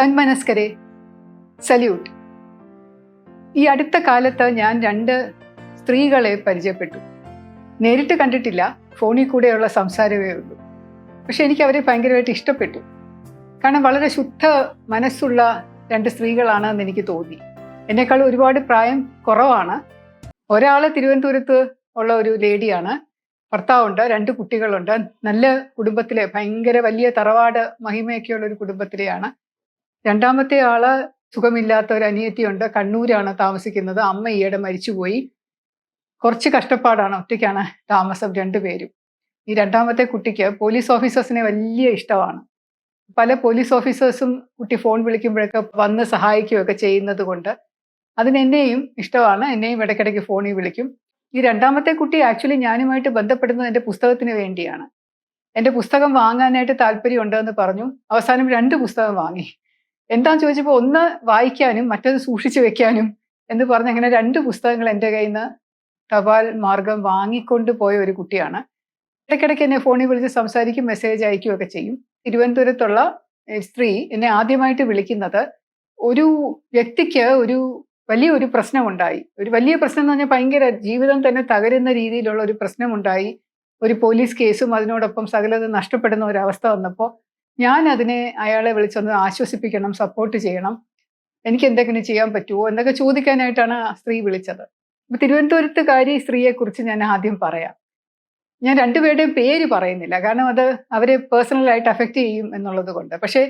തന്മനസ്കരെ. Salute. ഈ അടുത്ത കാലത്ത് ഞാൻ രണ്ട് സ്ത്രീകളെ പരിചയപ്പെട്ടു. നേരിട്ട് കണ്ടിട്ടില്ല ഫോണിൽ കൂടെയുള്ള സംസാരമേ ഉള്ളൂ. പക്ഷെ എനിക്ക് അവരെ ഭയങ്കരമായിട്ട് ഇഷ്ടപ്പെട്ടു. കാരണം വളരെ ശുദ്ധ മനസ്സുള്ള രണ്ട് സ്ത്രീകളാണെന്ന് എനിക്ക് തോന്നി. എന്നെക്കാൾ ഒരുപാട് പ്രായം കുറവാണ്. ഒരാൾ തിരുവനന്തപുരത്ത് ഉള്ള ഒരു ലേഡിയാണ്. ഭർത്താവുണ്ട് രണ്ട് കുട്ടികളുണ്ട്. നല്ല കുടുംബത്തിലെ ഭയങ്കര വലിയ തറവാട് മഹിമയൊക്കെയുള്ള ഒരു കുടുംബത്തിലെയാണ്. രണ്ടാമത്തെ ആൾ സുഖമില്ലാത്ത ഒരു അനിയത്തിയുണ്ട്. കണ്ണൂരാണ് താമസിക്കുന്നത്. അമ്മ ഈയിടെ മരിച്ചുപോയി. കുറച്ച് കഷ്ടപ്പാടാണ്. ഒറ്റയ്ക്കാണ് താമസം രണ്ടുപേരും. ഈ രണ്ടാമത്തെ കുട്ടിക്ക് പോലീസ് ഓഫീസേഴ്സിനെ വലിയ ഇഷ്ടമാണ്. പല പോലീസ് ഓഫീസേഴ്സും കുട്ടി ഫോൺ വിളിക്കുമ്പോഴൊക്കെ വന്ന് സഹായിക്കുകയൊക്കെ ചെയ്യുന്നത് കൊണ്ട് അതിനെന്നെയും ഇഷ്ടമാണ്. എന്നെയും ഇടയ്ക്കിടയ്ക്ക് ഫോണിൽ വിളിക്കും. ഈ രണ്ടാമത്തെ കുട്ടി ആക്ച്വലി ഞാനുമായിട്ട് ബന്ധപ്പെടുന്നത് എന്റെ പുസ്തകത്തിന് വേണ്ടിയാണ്. എന്റെ പുസ്തകം വാങ്ങാനായിട്ട് താല്പര്യമുണ്ടെന്ന് പറഞ്ഞു. അവസാനം രണ്ട് പുസ്തകം വാങ്ങി. എന്താന്ന് ചോദിച്ചപ്പോൾ ഒന്ന് വായിക്കാനും മറ്റൊന്ന് സൂക്ഷിച്ചു വെക്കാനും എന്ന് പറഞ്ഞ് അങ്ങനെ രണ്ട് പുസ്തകങ്ങൾ എന്റെ കയ്യിൽ നിന്ന് തപാൽ മാർഗം വാങ്ങിക്കൊണ്ട് പോയ ഒരു കുട്ടിയാണ്. ഇടയ്ക്കിടയ്ക്ക് എന്നെ ഫോണിൽ വിളിച്ച് സംസാരിക്കും മെസ്സേജ് അയക്കുകയൊക്കെ ചെയ്യും. തിരുവനന്തപുരത്തുള്ള സ്ത്രീ എന്നെ ആദ്യമായിട്ട് വിളിക്കുന്നത് ഒരു വ്യക്തിക്ക് ഒരു വലിയൊരു പ്രശ്നമുണ്ടായി. ഒരു വലിയ പ്രശ്നം എന്ന് പറഞ്ഞാൽ ഭയങ്കര ജീവിതം തന്നെ തകരുന്ന രീതിയിലുള്ള ഒരു പ്രശ്നമുണ്ടായി. ഒരു പോലീസ് കേസും അതിനോടൊപ്പം സകലത നഷ്ടപ്പെടുന്ന ഒരു അവസ്ഥ വന്നപ്പോൾ ഞാൻ അതിനെ അയാളെ വിളിച്ചൊന്ന് ആശ്വസിപ്പിക്കണം സപ്പോർട്ട് ചെയ്യണം. എനിക്ക് എന്തെങ്കിലും ചെയ്യാൻ പറ്റുമോ എന്നൊക്കെ ചോദിക്കാനായിട്ടാണ് ആ സ്ത്രീ വിളിച്ചത്. അപ്പൊ തിരുവനന്തപുരത്തുകാരി സ്ത്രീയെക്കുറിച്ച് ഞാൻ ആദ്യം പറയാം. ഞാൻ രണ്ടുപേരുടെയും പേര് പറയുന്നില്ല. കാരണം അത് അവരെ പേഴ്സണലായിട്ട് അഫക്റ്റ് ചെയ്യും എന്നുള്ളത് കൊണ്ട് പക്ഷേ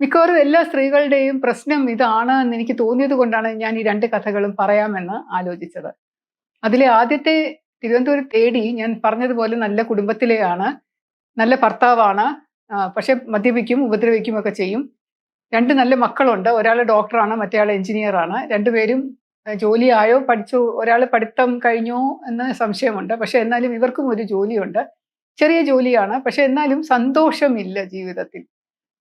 മിക്കവാറും എല്ലാ സ്ത്രീകളുടെയും പ്രശ്നം ഇതാണ് എന്ന് എനിക്ക് തോന്നിയത് കൊണ്ടാണ് ഞാൻ ഈ രണ്ട് കഥകളും പറയാമെന്ന് ആലോചിച്ചത്. അതിലെ ആദ്യത്തെ തിരുവനന്തപുരം തേടി ഞാൻ പറഞ്ഞതുപോലെ നല്ല കുടുംബത്തിലെയാണ് നല്ല ഭർത്താവാണ്. പക്ഷെ മദ്യപിക്കും ഉപദ്രവിക്കും ഒക്കെ ചെയ്യും. രണ്ട് നല്ല മക്കളുണ്ട്. ഒരാൾ ഡോക്ടറാണ് മറ്റേയാൾ എഞ്ചിനീയറാണ്. രണ്ടുപേരും ജോലിയായോ പഠിച്ചു ഒരാൾ പഠിത്തം കഴിഞ്ഞോ എന്ന് സംശയമുണ്ട്. പക്ഷെ എന്നാലും ഇവർക്കും ഒരു ജോലിയുണ്ട്. ചെറിയ ജോലിയാണ്. പക്ഷെ എന്നാലും സന്തോഷമില്ല ജീവിതത്തിൽ.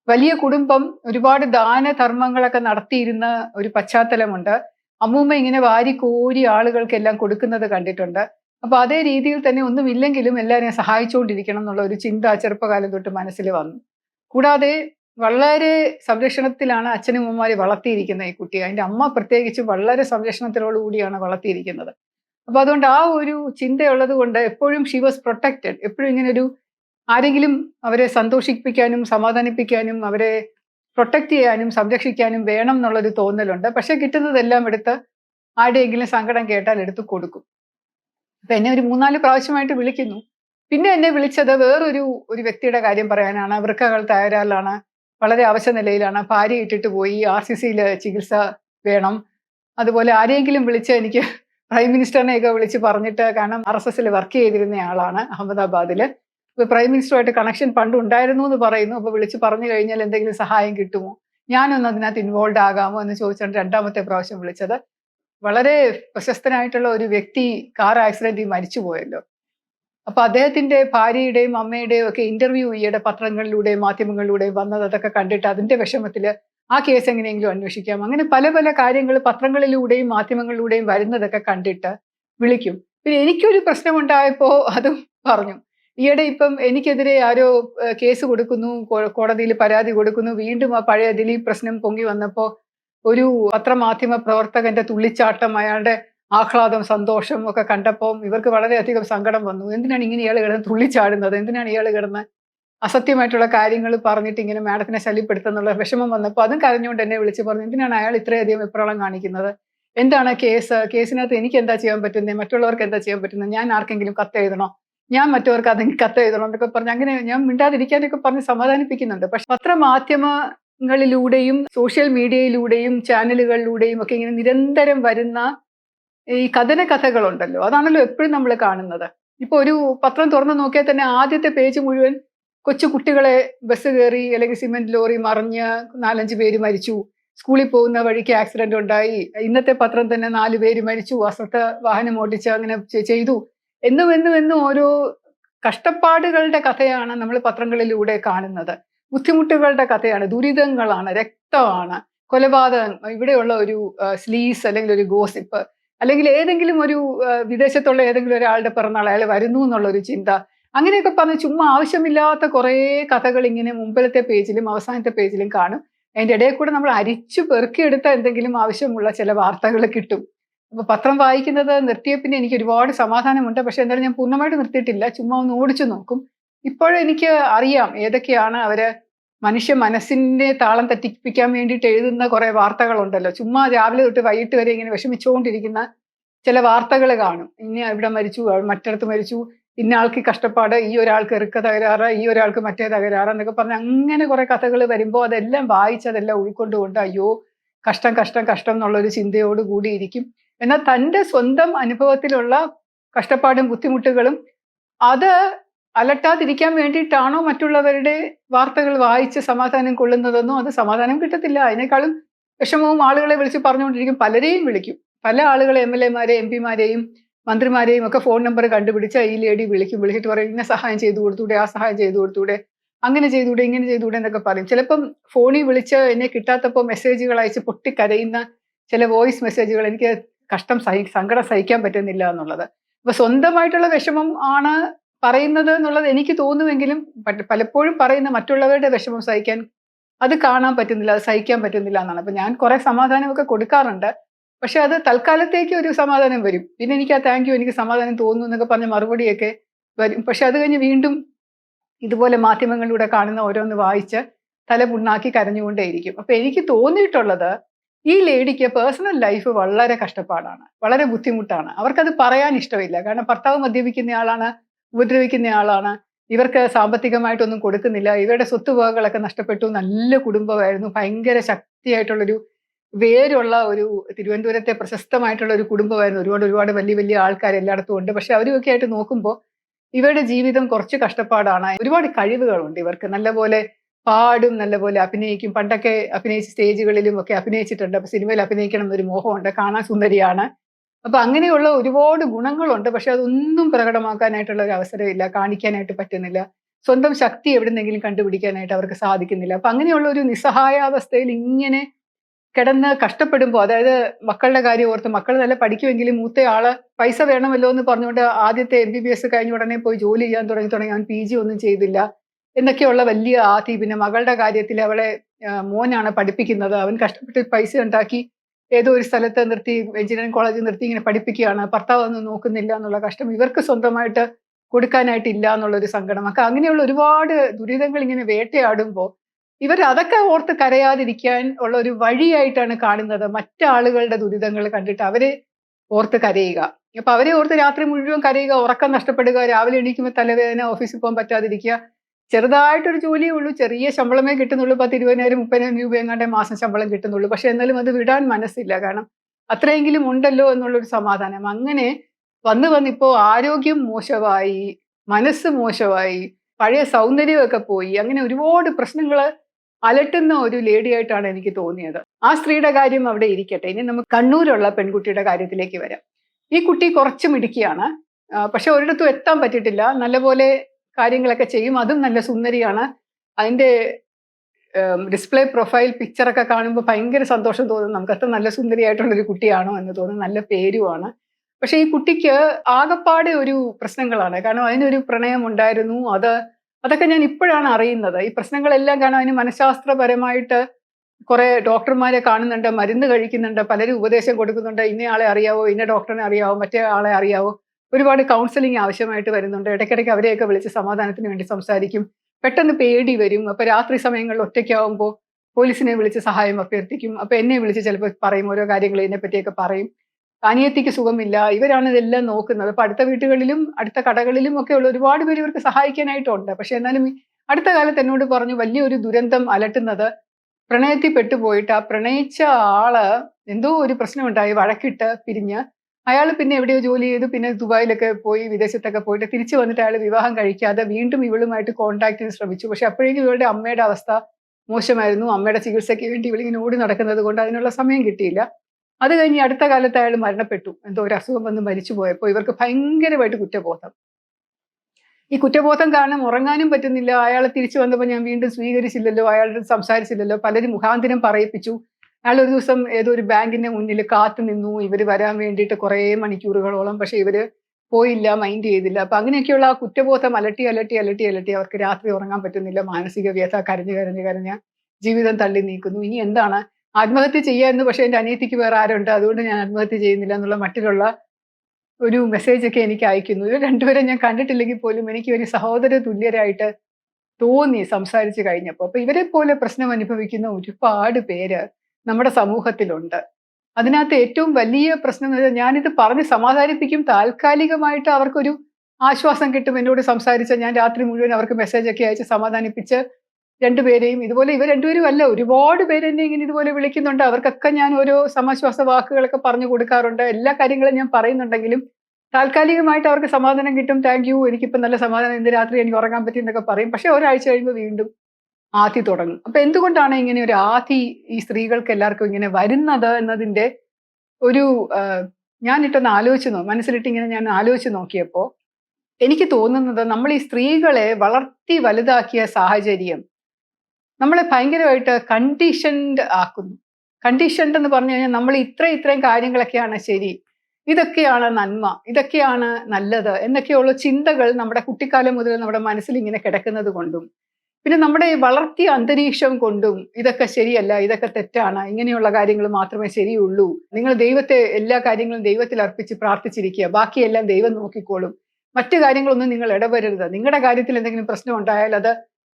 വലിയ കുടുംബം ഒരുപാട് ദാനധർമ്മങ്ങളൊക്കെ നടത്തിയിരുന്ന ഒരു പശ്ചാത്തലമുണ്ട്. അമ്മൂമ്മ ഇങ്ങനെ വാരി കോരി ആളുകൾക്കെല്ലാം കൊടുക്കുന്നത് കണ്ടിട്ടുണ്ട്. അപ്പൊ അതേ രീതിയിൽ തന്നെ ഒന്നുമില്ലെങ്കിലും എല്ലാവരെയും സഹായിച്ചുകൊണ്ടിരിക്കണം എന്നുള്ള ഒരു ചിന്ത ചെറുപ്പകാലം തൊട്ട് മനസ്സിൽ വന്നു. കൂടാതെ വളരെ സംരക്ഷണത്തിലാണ് അച്ഛനും അമ്മമാരെ വളർത്തിയിരിക്കുന്നത് ഈ കുട്ടി. അതിന്റെ അമ്മ പ്രത്യേകിച്ച് വളരെ സംരക്ഷണത്തിലോടുകൂടിയാണ് വളർത്തിയിരിക്കുന്നത്. അപ്പോൾ അതുകൊണ്ട് ആ ഒരു ചിന്തയുള്ളത് കൊണ്ട് എപ്പോഴും ഷി വാസ് പ്രൊട്ടക്റ്റഡ് എപ്പോഴും ഇങ്ങനെ ഒരു ആരെങ്കിലും അവരെ സന്തോഷിപ്പിക്കാനും സമാധാനിപ്പിക്കാനും അവരെ പ്രൊട്ടക്റ്റ് ചെയ്യാനും സംരക്ഷിക്കാനും വേണം എന്നുള്ളൊരു തോന്നലുണ്ട്. പക്ഷെ കിട്ടുന്നതെല്ലാം എടുത്ത് ആരുടെയെങ്കിലും സങ്കടം കേട്ടാൽ എടുത്ത് കൊടുക്കും. അപ്പൊ എന്നെ ഒരു മൂന്നാൽ പ്രാവശ്യമായിട്ട് വിളിക്കുന്നു. പിന്നെ എന്നെ വിളിച്ചത് വേറൊരു ഒരു വ്യക്തിയുടെ കാര്യം പറയാനാണ്. വൃക്കകൾ തയ്യാറാലാണ്. വളരെ അവശ നിലയിലാണ്. ഭാര്യ ഇട്ടിട്ട് പോയി. ആർ സി സിയിൽ ചികിത്സ വേണം. അതുപോലെ ആരെയെങ്കിലും വിളിച്ച് എനിക്ക് പ്രൈം മിനിസ്റ്ററിനെയൊക്കെ വിളിച്ച് പറഞ്ഞിട്ട് കാരണം ആർ എസ് എസിൽ വർക്ക് ചെയ്തിരുന്ന ആളാണ് അഹമ്മദാബാദിൽ ഇപ്പൊ പ്രൈം മിനിസ്റ്ററുമായിട്ട് കണക്ഷൻ പണ്ട് ഉണ്ടായിരുന്നു എന്ന് പറയുന്നു. അപ്പൊ വിളിച്ച് പറഞ്ഞു കഴിഞ്ഞാൽ എന്തെങ്കിലും സഹായം കിട്ടുമോ? ഞാനൊന്ന് അതിനകത്ത് ഇൻവോൾവ് ആകാമോ എന്ന് ചോദിച്ചാണ് രണ്ടാമത്തെ പ്രാവശ്യം വിളിച്ചത്. വളരെ പ്രശസ്തനായിട്ടുള്ള ഒരു വ്യക്തി കാർ ആക്സിഡന്റിൽ മരിച്ചു പോയല്ലോ അപ്പൊ അദ്ദേഹത്തിന്റെ ഭാര്യയുടെയും അമ്മയുടെയും ഒക്കെ ഇന്റർവ്യൂ ഈയിടെ പത്രങ്ങളിലൂടെയും മാധ്യമങ്ങളിലൂടെയും വന്നത് അതൊക്കെ കണ്ടിട്ട് അതിന്റെ വിഷമത്തിൽ ആ കേസ് എങ്ങനെയെങ്കിലും അന്വേഷിക്കാം. അങ്ങനെ പല പല കാര്യങ്ങൾ പത്രങ്ങളിലൂടെയും മാധ്യമങ്ങളിലൂടെയും വരുന്നതൊക്കെ കണ്ടിട്ട് വിളിക്കും. പിന്നെ എനിക്കൊരു പ്രശ്നമുണ്ടായപ്പോ അതും പറഞ്ഞു. ഈയിടെ ഇപ്പം എനിക്കെതിരെ ആരോ കേസ് കൊടുക്കുന്നു കോടതിയിൽ പരാതി കൊടുക്കുന്നു. വീണ്ടും ആ പഴയ ദിലീപ് പ്രശ്നം പൊങ്ങി വന്നപ്പോ ഒരു പത്രമാധ്യമ പ്രവർത്തകന്റെ തുള്ളിച്ചാട്ടം അയാളുടെ ആഹ്ലാദം സന്തോഷം ഒക്കെ കണ്ടപ്പോൾ ഇവർക്ക് വളരെയധികം സങ്കടം വന്നു. എന്തിനാണ് ഇങ്ങനെ ഇയാൾ കിടന്ന് തുള്ളിച്ചാടുന്നത്? എന്തിനാണ് ഇയാൾ കിടന്ന് അസത്യമായിട്ടുള്ള കാര്യങ്ങൾ പറഞ്ഞിട്ട് ഇങ്ങനെ മാഡത്തിനെ ശല്യപ്പെടുത്തുന്നുള്ള വിഷമം വന്നപ്പോൾ അതും കരഞ്ഞുകൊണ്ട് എന്നെ വിളിച്ച് പറഞ്ഞു എന്തിനാണ് അയാൾ ഇത്രയധികം എപ്രോളം കാണിക്കുന്നത്? എന്താണ് കേസ്? കേസിനകത്ത് എനിക്ക് എന്താ ചെയ്യാൻ പറ്റുന്നത് മറ്റുള്ളവർക്ക് എന്താ ചെയ്യാൻ പറ്റുന്നത് ഞാൻ ആർക്കെങ്കിലും കത്ത് എഴുതണോ? ഞാൻ മറ്റവർക്ക് അതെങ്കിൽ കത്ത് എഴുതണം? എന്നൊക്കെ പറഞ്ഞ് അങ്ങനെ ഞാൻ മിണ്ടാതിരിക്കാനൊക്കെ പറഞ്ഞ് സമാധാനിപ്പിക്കുന്നുണ്ട്. പക്ഷെ പത്രമാധ്യമങ്ങളിലൂടെയും സോഷ്യൽ മീഡിയയിലൂടെയും ചാനലുകളിലൂടെയും ഒക്കെ ഇങ്ങനെ നിരന്തരം വരുന്ന ഈ കഥന കഥകളുണ്ടല്ലോ അതാണല്ലോ എപ്പോഴും നമ്മൾ കാണുന്നത്. ഇപ്പൊ ഒരു പത്രം തുറന്നു നോക്കിയാൽ തന്നെ ആദ്യത്തെ പേജ് മുഴുവൻ കൊച്ചു കുട്ടികളെ ബസ് കയറി അല്ലെങ്കിൽ സിമെന്റ് ലോറി മറിഞ്ഞ് നാലഞ്ച് പേര് മരിച്ചു. സ്കൂളിൽ പോകുന്ന വഴിക്ക് ആക്സിഡന്റ് ഉണ്ടായി. ഇന്നത്തെ പത്രം തന്നെ നാല് പേര് മരിച്ചു. അശ്രദ്ധ വാഹനം ഓടിച്ച് അങ്ങനെ ചെയ്തു. എന്നും എന്നും എന്നും ഓരോ കഷ്ടപ്പാടുകളുടെ കഥയാണ് നമ്മൾ പത്രങ്ങളിലൂടെ കാണുന്നത്. ബുദ്ധിമുട്ടുകളുടെ കഥയാണ് ദുരിതങ്ങളാണ് രക്തമാണ് കൊലപാതകം ഇവിടെയുള്ള ഒരു സ്ലീസ് അല്ലെങ്കിൽ ഒരു ഗോസിപ്പ് അല്ലെങ്കിൽ ഏതെങ്കിലും ഒരു വിദേശത്തുള്ള ഏതെങ്കിലും ഒരാളുടെ പിറന്നാൾ അയാൾ വരുന്നു എന്നുള്ള ഒരു ചിന്ത. അങ്ങനെയൊക്കെ പറഞ്ഞ് ചുമ്മാ ആവശ്യമില്ലാത്ത കുറേ കഥകൾ ഇങ്ങനെ മുമ്പിലത്തെ പേജിലും അവസാനത്തെ പേജിലും കാണും. അതിന്റെ ഇടയിൽ കൂടെ നമ്മൾ അരിച്ചു പെറുക്കിയെടുത്ത എന്തെങ്കിലും ആവശ്യമുള്ള ചില വാർത്തകൾ കിട്ടും. അപ്പൊ പത്രം വായിക്കുന്നത് നിർത്തിയ പിന്നെ എനിക്ക് ഒരുപാട് സമാധാനമുണ്ട്. പക്ഷെ എന്തായാലും ഞാൻ പൂർണമായിട്ട് നിർത്തിയിട്ടില്ല. ചുമ്മാ ഒന്ന് ഓടിച്ചു നോക്കും. ഇപ്പോഴും എനിക്ക് അറിയാം ഏതൊക്കെയാണ് അവർ മനുഷ്യ മനസ്സിന്റെ താളം തെറ്റിപ്പിക്കാൻ വേണ്ടിയിട്ട് എഴുതുന്ന കുറേ വാർത്തകളുണ്ടല്ലോ. ചുമ്മാ രാവിലെ തൊട്ട് വൈകിട്ട് വരെ ഇങ്ങനെ വിഷമിച്ചുകൊണ്ടിരിക്കുന്ന ചില വാർത്തകൾ കാണും. ഇനി ഇവിടെ മരിച്ചു മറ്റിടത്ത് മരിച്ചു ഇന്ന ആൾക്ക് കഷ്ടപ്പാട് ഈ ഒരാൾക്ക് ഇറുക്ക തകരാറ് ഈ ഒരാൾക്ക് മറ്റേ തകരാറ് എന്നൊക്കെ പറഞ്ഞ് അങ്ങനെ കുറെ കഥകൾ വരുമ്പോൾ അതെല്ലാം വായിച്ച് അതെല്ലാം ഉൾക്കൊണ്ടുകൊണ്ട് അയ്യോ കഷ്ടം കഷ്ടം കഷ്ടം എന്നുള്ളൊരു ചിന്തയോട് കൂടിയിരിക്കും എന്നാൽ തന്റെ സ്വന്തം അനുഭവത്തിലുള്ള കഷ്ടപ്പാടും ബുദ്ധിമുട്ടുകളും അത് അലട്ടാതിരിക്കാൻ വേണ്ടിയിട്ടാണോ മറ്റുള്ളവരുടെ വാർത്തകൾ വായിച്ച് സമാധാനം കൊള്ളുന്നതെന്നോ അത് സമാധാനം കിട്ടത്തില്ല. അതിനേക്കാളും വിഷമവും ആളുകളെ വിളിച്ച് പറഞ്ഞുകൊണ്ടിരിക്കും. പലരെയും വിളിക്കും. പല ആളുകളെ എം എൽ എമാരെ എം പിമാരെയും മന്ത്രിമാരെയും ഒക്കെ ഫോൺ നമ്പർ കണ്ടുപിടിച്ച് ഈ ലേഡി വിളിക്കും. വിളിച്ചിട്ട് പറയും ഇന്ന സഹായം ചെയ്തു കൊടുത്തൂടെ? ആ സഹായം ചെയ്തു കൊടുത്തൂടെ? അങ്ങനെ ചെയ്തൂടെ? ഇങ്ങനെ ചെയ്തൂടെ? എന്നൊക്കെ പറയും. ചിലപ്പം ഫോണിൽ വിളിച്ച് എന്നെ കിട്ടാത്തപ്പോൾ മെസ്സേജുകൾ അയച്ച് പൊട്ടിക്കരയുന്ന ചില വോയിസ് മെസ്സേജുകൾ എനിക്ക് കഷ്ടം സഹി സങ്കടം സഹിക്കാൻ പറ്റുന്നില്ല എന്നുള്ളത്. അപ്പൊ സ്വന്തമായിട്ടുള്ള വിഷമം ആണ് പറയുന്നത് എന്നുള്ളത് എനിക്ക് തോന്നുമെങ്കിലും പലപ്പോഴും പറയുന്ന മറ്റുള്ളവരുടെ വിഷമം സഹിക്കാൻ അത് കാണാൻ പറ്റുന്നില്ല അത് സഹിക്കാൻ പറ്റുന്നില്ല എന്നാണ്. അപ്പൊ ഞാൻ കുറെ സമാധാനമൊക്കെ കൊടുക്കാറുണ്ട്. പക്ഷെ അത് തൽക്കാലത്തേക്ക് ഒരു സമാധാനം വരും. പിന്നെ എനിക്ക് ആ താങ്ക് യു എനിക്ക് സമാധാനം തോന്നുന്നു എന്നൊക്കെ പറഞ്ഞ മറുപടിയൊക്കെ വരും. പക്ഷെ അത് കഴിഞ്ഞ് വീണ്ടും ഇതുപോലെ മാധ്യമങ്ങളിലൂടെ കാണുന്ന ഓരോന്ന് വായിച്ച് തല പുണ്ണാക്കി കരഞ്ഞുകൊണ്ടേയിരിക്കും. അപ്പൊ എനിക്ക് തോന്നിയിട്ടുള്ളത് ഈ ലേഡിക്ക് പേഴ്സണൽ ലൈഫ് വളരെ കഷ്ടപ്പാടാണ്. വളരെ ബുദ്ധിമുട്ടാണ്. അവർക്കത് പറയാൻ ഇഷ്ടമില്ല. കാരണം ഭർത്താവ് മദ്യപിക്കുന്ന ആളാണ് ഉപദ്രവിക്കുന്ന ആളാണ്. ഇവർക്ക് സാമ്പത്തികമായിട്ടൊന്നും കൊടുക്കുന്നില്ല. ഇവരുടെ സ്വത്തുവകകളൊക്കെ നഷ്ടപ്പെട്ടു. നല്ല കുടുംബമായിരുന്നു. ഭയങ്കര ശക്തിയായിട്ടുള്ളൊരു വേരുള്ള ഒരു തിരുവനന്തപുരത്തെ പ്രശസ്തമായിട്ടുള്ള ഒരു കുടുംബമായിരുന്നു. ഒരുപാട് ഒരുപാട് വലിയ വലിയ ആൾക്കാർ എല്ലായിടത്തും ഉണ്ട്. പക്ഷെ അവരുമൊക്കെ ആയിട്ട് നോക്കുമ്പോൾ ഇവരുടെ ജീവിതം കുറച്ച് കഷ്ടപ്പാടാണ്. ഒരുപാട് കഴിവുകളുണ്ട് ഇവർക്ക്. നല്ലപോലെ പാടും നല്ലപോലെ അഭിനയിക്കും. പണ്ടൊക്കെ അഭിനയിച്ച സ്റ്റേജുകളിലും ഒക്കെ അഭിനയിച്ചിട്ടുണ്ട്. അപ്പൊ സിനിമയിൽ അഭിനയിക്കണം എന്നൊരു മോഹമുണ്ട്. കാണാൻ സുന്ദരിയാണ്. അപ്പൊ അങ്ങനെയുള്ള ഒരുപാട് ഗുണങ്ങളുണ്ട്. പക്ഷെ അതൊന്നും പ്രകടമാക്കാനായിട്ടുള്ള ഒരു അവസരമില്ല. കാണിക്കാനായിട്ട് പറ്റുന്നില്ല. സ്വന്തം ശക്തി എവിടുന്നെങ്കിലും കണ്ടുപിടിക്കാനായിട്ട് അവർക്ക് സാധിക്കുന്നില്ല. അപ്പൊ അങ്ങനെയുള്ള ഒരു നിസ്സഹായാവസ്ഥയിൽ ഇങ്ങനെ കിടന്ന് കഷ്ടപ്പെടുമ്പോൾ അതായത് മക്കളുടെ കാര്യം ഓർത്ത് മക്കൾ നല്ല പഠിക്കുമെങ്കിലും മൂത്ത ആൾ പൈസ വേണമല്ലോ എന്ന് പറഞ്ഞുകൊണ്ട് ആദ്യത്തെ എം ബി ബി എസ് കഴിഞ്ഞ ഉടനെ പോയി ജോലി ചെയ്യാൻ തുടങ്ങി തുടങ്ങി. അവൻ പി ജി ഒന്നും ചെയ്തില്ല. എന്നൊക്കെയുള്ള വലിയ ആധി പിന്നെ മകളുടെ കാര്യത്തിൽ അവളെ മോനാണ് പഠിപ്പിക്കുന്നത്. അവൻ കഷ്ടപ്പെട്ട് പൈസ ഉണ്ടാക്കി ഏതോ ഒരു സ്ഥലത്ത് നിർത്തി എഞ്ചിനീയറിംഗ് കോളേജിൽ നിർത്തി ഇങ്ങനെ പഠിപ്പിക്കുകയാണ്. ഭർത്താവ് ഒന്നും നോക്കുന്നില്ല എന്നുള്ള കഷ്ടം ഇവർക്ക് സ്വന്തമായിട്ട് കൊടുക്കാനായിട്ടില്ല എന്നുള്ളൊരു സങ്കടം. ഒക്കെ അങ്ങനെയുള്ള ഒരുപാട് ദുരിതങ്ങൾ ഇങ്ങനെ വേട്ടയാടുമ്പോൾ ഇവർ അതൊക്കെ ഓർത്ത് കരയാതിരിക്കാൻ ഉള്ള ഒരു വഴിയായിട്ടാണ് കാണുന്നത്. മറ്റാളുകളുടെ ദുരിതങ്ങൾ കണ്ടിട്ട് അവരെ ഓർത്ത് കരയുക. അപ്പൊ അവരെ ഓർത്ത് രാത്രി മുഴുവൻ കരയുക ഉറക്കം നഷ്ടപ്പെടുക രാവിലെ എണീക്കുമ്പോൾ തലവേദന ഓഫീസിൽ പോകാൻ പറ്റാതിരിക്കുക ചെറുതായിട്ടൊരു ജോലിയേ ഉള്ളൂ. ചെറിയ ശമ്പളമേ കിട്ടുന്നുള്ളൂ. പത്ത് ഇരുപതിനായിരം മുപ്പതിനായിരം രൂപ എങ്ങാണ്ടേ മാസം ശമ്പളം കിട്ടുന്നുള്ളൂ. പക്ഷെ എന്നാലും അത് വിടാൻ മനസ്സില്ല. കാരണം അത്രയെങ്കിലും ഉണ്ടല്ലോ എന്നുള്ളൊരു സമാധാനം. അങ്ങനെ വന്ന് വന്നിപ്പോൾ ആരോഗ്യം മോശമായി മനസ്സ് മോശമായി പഴയ സൗന്ദര്യമൊക്കെ പോയി. അങ്ങനെ ഒരുപാട് പ്രശ്നങ്ങൾ അലട്ടുന്ന ഒരു ലേഡി ആയിട്ടാണ് എനിക്ക് തോന്നിയത്. ആ സ്ത്രീയുടെ കാര്യം അവിടെ ഇരിക്കട്ടെ. ഇനി നമുക്ക് കണ്ണൂരുള്ള പെൺകുട്ടിയുടെ കാര്യത്തിലേക്ക് വരാം. ഈ കുട്ടി കുറച്ച് മിടുക്കിയാണ്. പക്ഷെ ഒരിടത്തും എത്താൻ പറ്റിയിട്ടില്ല. നല്ലപോലെ കാര്യങ്ങളൊക്കെ ചെയ്യും. അതും നല്ല സുന്ദരിയാണ്. അതിന്റെ ഡിസ്പ്ലേ പ്രൊഫൈൽ പിക്ചറൊക്കെ കാണുമ്പോൾ ഭയങ്കര സന്തോഷം തോന്നും. നമുക്ക് അത്ര നല്ല സുന്ദരിയായിട്ടുള്ളൊരു കുട്ടിയാണോ എന്ന് തോന്നും. നല്ല പേരുമാണ്. പക്ഷേ ഈ കുട്ടിക്ക് ആകപ്പാടെ ഒരു പ്രശ്നങ്ങളാണ്. കാരണം അതിനൊരു പ്രണയം ഉണ്ടായിരുന്നു. അത് അതൊക്കെ ഞാൻ ഇപ്പോഴാണ് അറിയുന്നത്. ഈ പ്രശ്നങ്ങളെല്ലാം കാരണം അതിന് മനഃശാസ്ത്രപരമായിട്ട് കുറെ ഡോക്ടർമാരെ കാണുന്നുണ്ട് മരുന്ന് കഴിക്കുന്നുണ്ട് പലരും ഉപദേശം കൊടുക്കുന്നുണ്ട്. ഇന്ന ആളെ അറിയാവോ? ഇന്ന ഡോക്ടറിനെ അറിയാവോ? മറ്റേ ആളെ അറിയാവോ? ഒരുപാട് കൗൺസിലിംഗ് ആവശ്യമായിട്ട് വരുന്നുണ്ട്. ഇടയ്ക്കിടയ്ക്ക് അവരെയൊക്കെ വിളിച്ച് സമാധാനത്തിന് വേണ്ടി സംസാരിക്കും. പെട്ടെന്ന് പേടി വരും. അപ്പൊ രാത്രി സമയങ്ങളിൽ ഒറ്റയ്ക്കാവുമ്പോൾ പോലീസിനെ വിളിച്ച് സഹായം അഭ്യർത്ഥിക്കും. അപ്പൊ എന്നെ വിളിച്ച് ചിലപ്പോൾ പറയും ഓരോ കാര്യങ്ങൾ ഇതിനെ പറ്റിയൊക്കെ പറയും. അനിയത്തിക്ക് സുഖമില്ല. ഇവരാണ് ഇതെല്ലാം നോക്കുന്നത്. അപ്പൊ അടുത്ത വീടുകളിലും അടുത്ത കടകളിലും ഒക്കെ ഉള്ള ഒരുപാട് പേര് ഇവർക്ക് സഹായിക്കാനായിട്ടുണ്ട്. പക്ഷെ എന്നാലും അടുത്ത കാലത്ത് എന്നോട് പറഞ്ഞു വലിയൊരു ദുരന്തം അലട്ടുന്നത് പ്രണയത്തിൽ പെട്ടുപോയിട്ട് ആ പ്രണയിച്ച ആൾ എന്തോ ഒരു പ്രശ്നമുണ്ടായി വഴക്കിട്ട് പിരിഞ്ഞ് അയാൾ പിന്നെ എവിടെയോ ജോലി ചെയ്തു. പിന്നെ ദുബായിലൊക്കെ പോയി വിദേശത്തൊക്കെ പോയിട്ട് തിരിച്ചു വന്നിട്ട് അയാൾ വിവാഹം കഴിക്കാതെ വീണ്ടും ഇവളുമായിട്ട് കോൺടാക്ട് ചെയ്ത് ശ്രമിച്ചു. പക്ഷെ അപ്പോഴേക്കും ഇവളുടെ അമ്മയുടെ അവസ്ഥ മോശമായിരുന്നു. അമ്മയുടെ ചികിത്സയ്ക്ക് വേണ്ടി ഇവളിങ്ങനെ ഓടി നടക്കുന്നത് കൊണ്ട് അതിനുള്ള സമയം കിട്ടിയില്ല. അത് കഴിഞ്ഞ് അടുത്ത കാലത്ത് അയാൾ മരണപ്പെട്ടു. എന്തോ ഒരു അസുഖം വന്ന് മരിച്ചു പോയപ്പോൾ ഇവർക്ക് ഭയങ്കരമായിട്ട് കുറ്റബോധം. ഈ കുറ്റബോധം കാരണം ഉറങ്ങാനും പറ്റുന്നില്ല. അയാളെ തിരിച്ചു വന്നപ്പോൾ ഞാൻ വീണ്ടും സ്വീകരിച്ചില്ലല്ലോ അയാളുടെ സംസാരിച്ചില്ലല്ലോ. പലരും മുഖാന്തരം പറയിപ്പിച്ചു. അയാൾ ഒരു ദിവസം ഏതോ ഒരു ബാങ്കിന്റെ മുന്നിൽ കാത്തു നിന്നു. ഇവർ വരാൻ വേണ്ടിയിട്ട് കുറേ മണിക്കൂറുകളോളം. പക്ഷെ ഇവർ പോയില്ല മൈൻഡ് ചെയ്തില്ല. അപ്പൊ അങ്ങനെയൊക്കെയുള്ള ആ കുറ്റബോധം അലട്ടി അലട്ടി അലട്ടി അലട്ടി അവർക്ക് രാത്രി ഉറങ്ങാൻ പറ്റുന്നില്ല. മാനസിക വ്യഥ കരഞ്ഞു കരഞ്ഞു കരഞ്ഞ ജീവിതം തള്ളി നീക്കുന്നു. ഇനി എന്താണ്? ആത്മഹത്യ ചെയ്യാമെന്ന് പക്ഷെ എന്റെ അനിയത്തിക്ക് വേറെ ആരുണ്ട്. അതുകൊണ്ട് ഞാൻ ആത്മഹത്യ ചെയ്യുന്നില്ല എന്നുള്ള മറ്റുള്ള ഒരു മെസ്സേജ് ഒക്കെ എനിക്ക് അയക്കുന്നു. ഇവർ രണ്ടുപേരെ ഞാൻ കണ്ടിട്ടില്ലെങ്കിൽ പോലും എനിക്ക് ഒരു സഹോദര തുല്യരായിട്ട് തോന്നി സംസാരിച്ച് കഴിഞ്ഞപ്പോൾ. അപ്പൊ ഇവരെ പോലെ പ്രശ്നം അനുഭവിക്കുന്ന ഒരുപാട് പേര് നമ്മുടെ സമൂഹത്തിലുണ്ട്. അതിനകത്ത് ഏറ്റവും വലിയ പ്രശ്നം എന്ന് വെച്ചാൽ ഞാനിത് പറഞ്ഞ് സമാധാനിപ്പിക്കും. താൽക്കാലികമായിട്ട് അവർക്കൊരു ആശ്വാസം കിട്ടും എന്നോട് സംസാരിച്ച ഞാൻ രാത്രി മുഴുവൻ അവർക്ക് മെസ്സേജ് ഒക്കെ അയച്ച് സമാധാനിപ്പിച്ച് രണ്ടുപേരെയും ഇതുപോലെ ഇവർ രണ്ടുപേരും അല്ല ഒരുപാട് പേര് എന്നെ ഇങ്ങനെ ഇതുപോലെ വിളിക്കുന്നുണ്ട്. അവർക്കൊക്കെ ഞാൻ ഓരോ സമാശ്വാസ വാക്കുകളൊക്കെ പറഞ്ഞു കൊടുക്കാറുണ്ട്. എല്ലാ കാര്യങ്ങളും ഞാൻ പറയുന്നുണ്ടെങ്കിലും താൽക്കാലികമായിട്ട് അവർക്ക് സമാധാനം കിട്ടും. താങ്ക് യു എനിക്കിപ്പോൾ നല്ല സമാധാനം. ഇന്ന് രാത്രി എനിക്ക് ഉറങ്ങാൻ പറ്റി എന്നൊക്കെ പറയും. പക്ഷേ ഒരാഴ്ച കഴിയുമ്പോൾ വീണ്ടും ആധി തുടങ്ങും. അപ്പൊ എന്തുകൊണ്ടാണ് ഇങ്ങനെ ഒരു ആധി ഈ സ്ത്രീകൾക്ക് എല്ലാവർക്കും ഇങ്ങനെ വരുന്നത് എന്നതിന്റെ ഒരു ഞാനിട്ടൊന്ന് ആലോചിച്ച് നോ മനസ്സിലിട്ട് ഇങ്ങനെ ഞാൻ ആലോചിച്ച് നോക്കിയപ്പോൾ എനിക്ക് തോന്നുന്നത് നമ്മൾ ഈ സ്ത്രീകളെ വളർത്തി വലുതാക്കിയ സാഹചര്യം നമ്മളെ ഭയങ്കരമായിട്ട് കണ്ടീഷൻഡ് ആക്കുന്നു. കണ്ടീഷൻഡ് എന്ന് പറഞ്ഞു കഴിഞ്ഞാൽ നമ്മൾ ഇത്ര ഇത്രയും കാര്യങ്ങളൊക്കെയാണ് ശരി ഇതൊക്കെയാണ് നന്മ ഇതൊക്കെയാണ് നല്ലത് എന്നൊക്കെയുള്ള ചിന്തകൾ നമ്മുടെ കുട്ടിക്കാലം മുതൽ നമ്മുടെ മനസ്സിൽ ഇങ്ങനെ കിടക്കുന്നത് കൊണ്ടും പിന്നെ നമ്മുടെ ഈ വളർത്തിയ അന്തരീക്ഷം കൊണ്ടും ഇതൊക്കെ ശരിയല്ല ഇതൊക്കെ തെറ്റാണ് ഇങ്ങനെയുള്ള കാര്യങ്ങൾ മാത്രമേ ശരിയുള്ളൂ. നിങ്ങൾ ദൈവത്തെ എല്ലാ കാര്യങ്ങളും ദൈവത്തിൽ അർപ്പിച്ച് പ്രാർത്ഥിച്ചിരിക്കുക. ബാക്കിയെല്ലാം ദൈവം നോക്കിക്കോളും. മറ്റു കാര്യങ്ങളൊന്നും നിങ്ങൾ ഇടവരരുത് നിങ്ങളുടെ കാര്യത്തിൽ എന്തെങ്കിലും പ്രശ്നം ഉണ്ടായാൽ അത്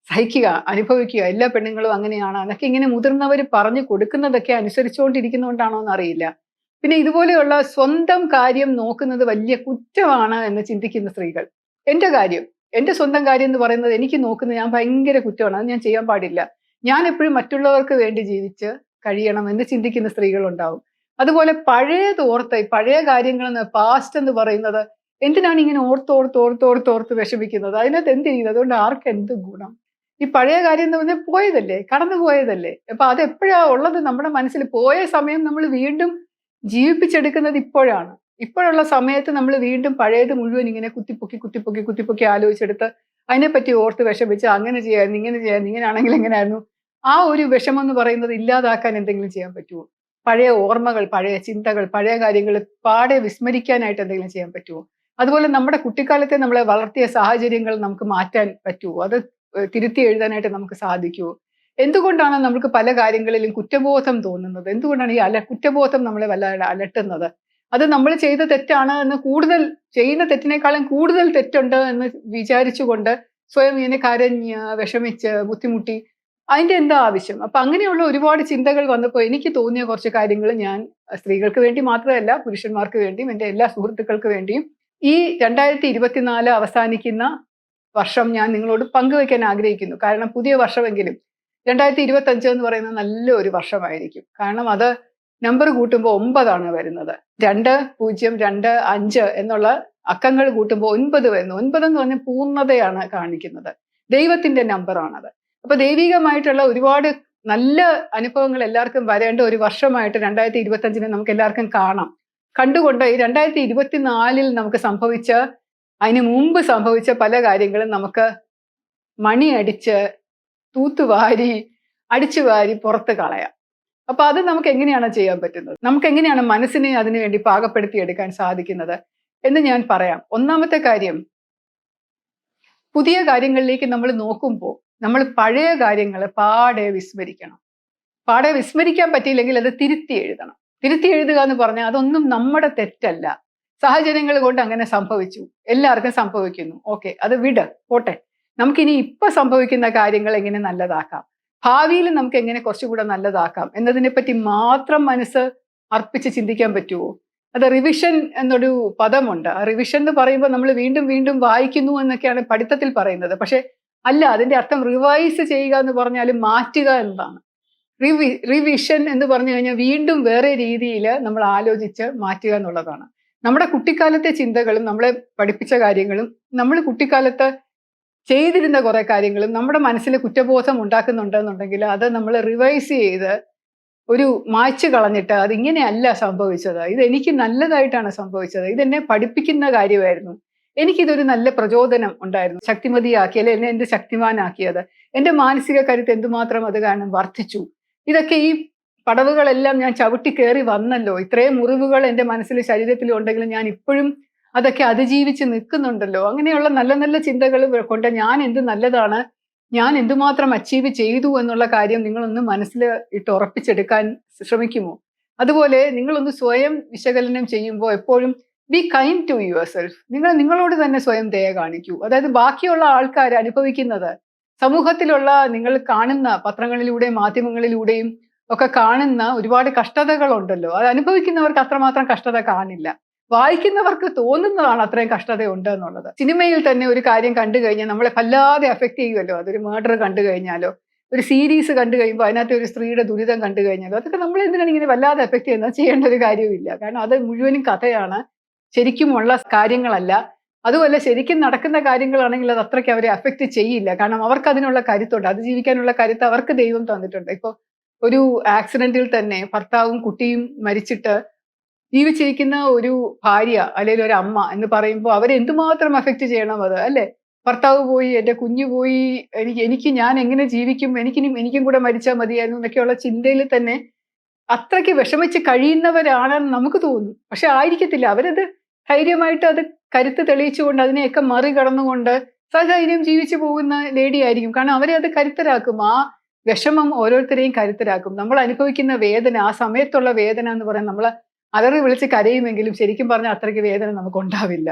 സഹിക്കുക അനുഭവിക്കുക. എല്ലാ പെണ്ണുങ്ങളും അങ്ങനെയാണ്. എന്നൊക്കെ ഇങ്ങനെ മുതിർന്നവർ പറഞ്ഞു കൊടുക്കുന്നതൊക്കെ അനുസരിച്ചുകൊണ്ടിരിക്കുന്നതുകൊണ്ടാണോ എന്നറിയില്ല. പിന്നെ ഇതുപോലെയുള്ള സ്വന്തം കാര്യം നോക്കുന്നത് വലിയ കുറ്റമാണ് എന്ന് ചിന്തിക്കുന്ന സ്ത്രീകൾ. എന്റെ കാര്യം എന്റെ സ്വന്തം കാര്യം എന്ന് പറയുന്നത് എനിക്ക് നോക്കുന്നത് ഞാൻ ഭയങ്കര കുറ്റമാണ്. അത് ഞാൻ ചെയ്യാൻ പാടില്ല. ഞാൻ എപ്പോഴും മറ്റുള്ളവർക്ക് വേണ്ടി ജീവിച്ച് കഴിയണം എന്ന് ചിന്തിക്കുന്ന സ്ത്രീകളുണ്ടാവും. അതുപോലെ പഴയ തോർത്ത് പഴയ കാര്യങ്ങൾ പാസ്റ്റ് എന്ന് പറയുന്നത് എന്തിനാണ് ഇങ്ങനെ ഓർത്തോർത്ത് ഓർത്തോർത്ത് ഓർത്ത് വിഷമിക്കുന്നത്? അതിനകത്ത് എന്ത് ചെയ്യുന്നത്? അതുകൊണ്ട് ആർക്ക് എന്ത് ഗുണം? ഈ പഴയ കാര്യം എന്ന് പറഞ്ഞാൽ പോയതല്ലേ? കടന്നു പോയതല്ലേ? അപ്പൊ അത് എപ്പോഴാ ഉള്ളത്? നമ്മുടെ മനസ്സിൽ പോയ സമയം നമ്മൾ വീണ്ടും ജീവിപ്പിച്ചെടുക്കുന്നത് ഇപ്പോഴാണ്. ഇപ്പോഴുള്ള സമയത്ത് നമ്മൾ വീണ്ടും പഴയത് മുഴുവൻ ഇങ്ങനെ കുത്തിപ്പൊക്കി കുത്തിപ്പൊക്കി കുത്തിപ്പൊക്കി ആലോചിച്ചെടുത്ത് അതിനെപ്പറ്റി ഓർത്ത് വിഷമിച്ച് അങ്ങനെ ചെയ്യായിരുന്നു ഇങ്ങനെ ചെയ്യായിരുന്നു ഇങ്ങനെയാണെങ്കിൽ എങ്ങനെയായിരുന്നു? ആ ഒരു വിഷമം എന്ന് പറയുന്നത് ഇല്ലാതാക്കാൻ എന്തെങ്കിലും ചെയ്യാൻ പറ്റുമോ? പഴയ ഓർമ്മകൾ പഴയ ചിന്തകൾ പഴയ കാര്യങ്ങൾ പാടെ വിസ്മരിക്കാനായിട്ട് എന്തെങ്കിലും ചെയ്യാൻ പറ്റുമോ? അതുപോലെ നമ്മുടെ കുട്ടിക്കാലത്തെ നമ്മളെ വളർത്തിയ സാഹചര്യങ്ങൾ നമുക്ക് മാറ്റാൻ പറ്റുമോ? അത് തിരുത്തി എഴുതാനായിട്ട് നമുക്ക് സാധിക്കുമോ? എന്തുകൊണ്ടാണ് നമുക്ക് പല കാര്യങ്ങളിലും കുറ്റബോധം തോന്നുന്നത്? എന്തുകൊണ്ടാണ് ഈ അല കുറ്റബോധം നമ്മളെ വല്ലാതെ അലട്ടുന്നത്? അത് നമ്മൾ ചെയ്ത തെറ്റാണ് എന്ന് കൂടുതൽ ചെയ്യുന്ന തെറ്റിനേക്കാളും കൂടുതൽ തെറ്റുണ്ട് എന്ന് വിചാരിച്ചുകൊണ്ട് സ്വയം ഇങ്ങനെ കരഞ്ഞ് വിഷമിച്ച് ബുദ്ധിമുട്ടി അതിന്റെ എന്താ ആവശ്യം? അപ്പം അങ്ങനെയുള്ള ഒരുപാട് ചിന്തകൾ വന്നപ്പോൾ എനിക്ക് തോന്നിയ കുറച്ച് കാര്യങ്ങൾ ഞാൻ സ്ത്രീകൾക്ക് വേണ്ടി മാത്രമല്ല പുരുഷന്മാർക്ക് വേണ്ടിയും എന്റെ എല്ലാ സുഹൃത്തുക്കൾക്ക് വേണ്ടിയും ഈ രണ്ടായിരത്തി ഇരുപത്തിനാല് അവസാനിക്കുന്ന വർഷം ഞാൻ നിങ്ങളോട് പങ്കുവയ്ക്കാൻ ആഗ്രഹിക്കുന്നു. കാരണം പുതിയ വർഷമെങ്കിലും രണ്ടായിരത്തി ഇരുപത്തി അഞ്ച് എന്ന് പറയുന്നത് നല്ലൊരു വർഷമായിരിക്കും. കാരണം അത് നമ്പർ കൂട്ടുമ്പോൾ ഒമ്പതാണ് വരുന്നത്. രണ്ട് പൂജ്യം രണ്ട് അഞ്ച് എന്നുള്ള അക്കങ്ങൾ കൂട്ടുമ്പോൾ ഒൻപത് വരുന്നു. ഒൻപത് എന്ന് പറഞ്ഞാൽ പൂർണതയാണ് കാണിക്കുന്നത്. ദൈവത്തിന്റെ നമ്പറാണത്. അപ്പൊ ദൈവികമായിട്ടുള്ള ഒരുപാട് നല്ല അനുഭവങ്ങൾ എല്ലാവർക്കും വരേണ്ട ഒരു വർഷമായിട്ട് രണ്ടായിരത്തി ഇരുപത്തി അഞ്ചിനെ നമുക്ക് എല്ലാവർക്കും കാണാം. കണ്ടുകൊണ്ട് ഈ രണ്ടായിരത്തി ഇരുപത്തിനാലിൽ നമുക്ക് സംഭവിച്ച അതിന് മുമ്പ് സംഭവിച്ച പല കാര്യങ്ങളും നമുക്ക് മണി അടിച്ച് തൂത്തുവാരി അടിച്ചു വാരി പുറത്ത് കളയാം. അപ്പൊ അത് നമുക്ക് എങ്ങനെയാണ് ചെയ്യാൻ പറ്റുന്നത്? നമുക്ക് എങ്ങനെയാണ് മനസ്സിനെ അതിനുവേണ്ടി പാകപ്പെടുത്തി എടുക്കാൻ സാധിക്കുന്നത് എന്ന് ഞാൻ പറയാം. ഒന്നാമത്തെ കാര്യം പുതിയ കാര്യങ്ങളിലേക്ക് നമ്മൾ നോക്കുമ്പോൾ നമ്മൾ പഴയ കാര്യങ്ങൾ പാടെ വിസ്മരിക്കണം. പാടെ വിസ്മരിക്കാൻ പറ്റിയില്ലെങ്കിൽ അത് തിരുത്തി എഴുതണം. തിരുത്തി എഴുതുക എന്ന് പറഞ്ഞാൽ അതൊന്നും നമ്മുടെ തെറ്റല്ല. സാഹചര്യങ്ങൾ കൊണ്ട് അങ്ങനെ സംഭവിച്ചു. എല്ലാവർക്കും സംഭവിക്കുന്നു. ഓക്കെ അത് വിട്. പോട്ടെ. നമുക്കിനി ഇപ്പൊ സംഭവിക്കുന്ന കാര്യങ്ങൾ എങ്ങനെ നല്ലതാക്കാം. ഭാവിയിൽ നമുക്ക് എങ്ങനെ കുറച്ചുകൂടെ നല്ലതാക്കാം എന്നതിനെ പറ്റി മാത്രം മനസ്സ് അർപ്പിച്ച് ചിന്തിക്കാൻ പറ്റുമോ അത് റിവിഷൻ എന്നൊരു പദമുണ്ട്. ആ റിവിഷൻ എന്ന് പറയുമ്പോൾ നമ്മൾ വീണ്ടും വീണ്ടും വായിക്കുന്നു എന്നൊക്കെയാണ് പഠിത്തത്തിൽ പറയുന്നത്. പക്ഷെ അല്ല അതിന്റെ അർത്ഥം റിവൈസ് ചെയ്യുക എന്ന് പറഞ്ഞാൽ മാറ്റുക എന്നതാണ്. റിവി റിവിഷൻ എന്ന് പറഞ്ഞു കഴിഞ്ഞാൽ വീണ്ടും വേറെ രീതിയിൽ നമ്മൾ ആലോചിച്ച് മാറ്റുക എന്നുള്ളതാണ്. നമ്മുടെ കുട്ടിക്കാലത്തെ ചിന്തകളും നമ്മളെ പഠിപ്പിച്ച കാര്യങ്ങളും നമ്മൾ കുട്ടിക്കാലത്ത് ചെയ്തിരുന്ന കുറെ കാര്യങ്ങളും നമ്മുടെ മനസ്സിൽ കുറ്റബോധം ഉണ്ടാക്കുന്നുണ്ടെന്നുണ്ടെങ്കിൽ അത് നമ്മൾ റിവൈസ് ചെയ്ത് ഒരു മായ്ച്ചു കളഞ്ഞിട്ട് അത് ഇങ്ങനെയല്ല സംഭവിച്ചത്. ഇത് എനിക്ക് നല്ലതായിട്ടാണ് സംഭവിച്ചത്. ഇതെന്നെ പഠിപ്പിക്കുന്ന കാര്യമായിരുന്നു. എനിക്കിതൊരു നല്ല പ്രചോദനം ഉണ്ടായിരുന്നു. ശക്തിമതിയാക്കി അല്ലെ എന്നെ എന്ത് ശക്തിമാനാക്കിയത്? എന്റെ മാനസിക കരുത്ത് എന്തുമാത്രം അത് കാരണം വർദ്ധിച്ചു? ഇതൊക്കെ ഈ പടവുകളെല്ലാം ഞാൻ ചവിട്ടി കയറി വന്നല്ലോ. ഇത്രയും മുറിവുകൾ എന്റെ മനസ്സിലും ശരീരത്തിലും ഉണ്ടെങ്കിലും ഞാൻ ഇപ്പോഴും അതൊക്കെ അതിജീവിച്ച് നിൽക്കുന്നുണ്ടല്ലോ. അങ്ങനെയുള്ള നല്ല നല്ല ചിന്തകൾ കൊണ്ട് ഞാൻ എന്ത് നല്ലതാണ് ഞാൻ എന്തുമാത്രം അച്ചീവ് ചെയ്തു എന്നുള്ള കാര്യം നിങ്ങളൊന്ന് മനസ്സിൽ ഇട്ട് ഉറപ്പിച്ചെടുക്കാൻ ശ്രമിക്കുമോ? അതുപോലെ നിങ്ങളൊന്ന് സ്വയം വിശകലനം ചെയ്യുമ്പോൾ എപ്പോഴും be kind to yourself നിങ്ങൾ നിങ്ങളോട് തന്നെ സ്വയം ദയ കാണിക്കൂ. അതായത് ബാക്കിയുള്ള ആൾക്കാർ അനുഭവിക്കുന്നത് സമൂഹത്തിലുള്ള നിങ്ങൾ കാണുന്ന പത്രങ്ങളിലൂടെയും മാധ്യമങ്ങളിലൂടെയും ഒക്കെ കാണുന്ന ഒരുപാട് കഷ്ടതകളുണ്ടല്ലോ. അത് അനുഭവിക്കുന്നവർക്ക് അത്രമാത്രം കഷ്ടത കാണില്ല. വായിക്കുന്നവർക്ക് തോന്നുന്നതാണ് അത്രയും കഷ്ടതയുണ്ട് എന്നുള്ളത്. സിനിമയിൽ തന്നെ ഒരു കാര്യം കണ്ടു കഴിഞ്ഞാൽ നമ്മളെ വല്ലാതെ അഫക്റ്റ് ചെയ്യുമല്ലോ അതൊരു മർഡർ കണ്ടു കഴിഞ്ഞാലോ ഒരു സീരീസ് കണ്ടു കഴിയുമ്പോൾ അതിനകത്ത് ഒരു സ്ത്രീയുടെ ദുരിതം കണ്ടു കഴിഞ്ഞാലോ അതൊക്കെ നമ്മൾ എന്തിനാണ് ഇങ്ങനെ വല്ലാതെ എഫക്റ്റ് ചെയ്യുന്നത്? ചെയ്യേണ്ട ഒരു കാര്യവുമില്ല. കാരണം അത് മുഴുവനും കഥയാണ്. ശരിക്കുമുള്ള കാര്യങ്ങളല്ല. അതുപോലെ ശരിക്കും നടക്കുന്ന കാര്യങ്ങളാണെങ്കിൽ അത് അത്രയ്ക്ക് അവരെ അഫക്റ്റ് ചെയ്യില്ല. കാരണം അവർക്ക് അതിനുള്ള കരുത്തുണ്ട്. അത് ജീവിക്കാനുള്ള കരുത്ത് അവർക്ക് ദൈവം തന്നിട്ടുണ്ട്. ഇപ്പോൾ ഒരു ആക്സിഡന്റിൽ തന്നെ ഭർത്താവും കുട്ടിയും മരിച്ചിട്ട് ജീവിച്ചിരിക്കുന്ന ഒരു ഭാര്യ അല്ലെങ്കിൽ ഒരു അമ്മ എന്ന് പറയുമ്പോൾ അവരെ എന്തുമാത്രം അഫക്റ്റ് ചെയ്യണം അത് അല്ലെ? ഭർത്താവ് പോയി എന്റെ കുഞ്ഞു പോയി എനിക്ക് എനിക്ക് ഞാൻ എങ്ങനെ ജീവിക്കും എനിക്കിനി എനിക്കും കൂടെ മരിച്ചാൽ മതിയായിരുന്നു എന്നൊക്കെയുള്ള ചിന്തയിൽ തന്നെ അത്രയ്ക്ക് വിഷമിച്ച് കഴിയുന്നവരാണെന്ന് നമുക്ക് തോന്നും. പക്ഷെ ആയിരിക്കത്തില്ല. അവരത് ധൈര്യമായിട്ട് അത് കരുത്ത് തെളിയിച്ചുകൊണ്ട് അതിനെയൊക്കെ മറികടന്നുകൊണ്ട് സധൈര്യം ജീവിച്ചു പോകുന്ന ലേഡി ആയിരിക്കും. കാരണം അവരെ അത് കരുത്തരാക്കും. ആ വിഷമം ഓരോരുത്തരെയും കരുത്തരാക്കും. നമ്മൾ അനുഭവിക്കുന്ന വേദന ആ സമയത്തുള്ള വേദന എന്ന് പറയാൻ നമ്മൾ അലറി വിളിച്ച് കരയുമെങ്കിലും ശരിക്കും പറഞ്ഞാൽ അത്രയ്ക്ക് വേദന നമുക്ക് ഉണ്ടാവില്ല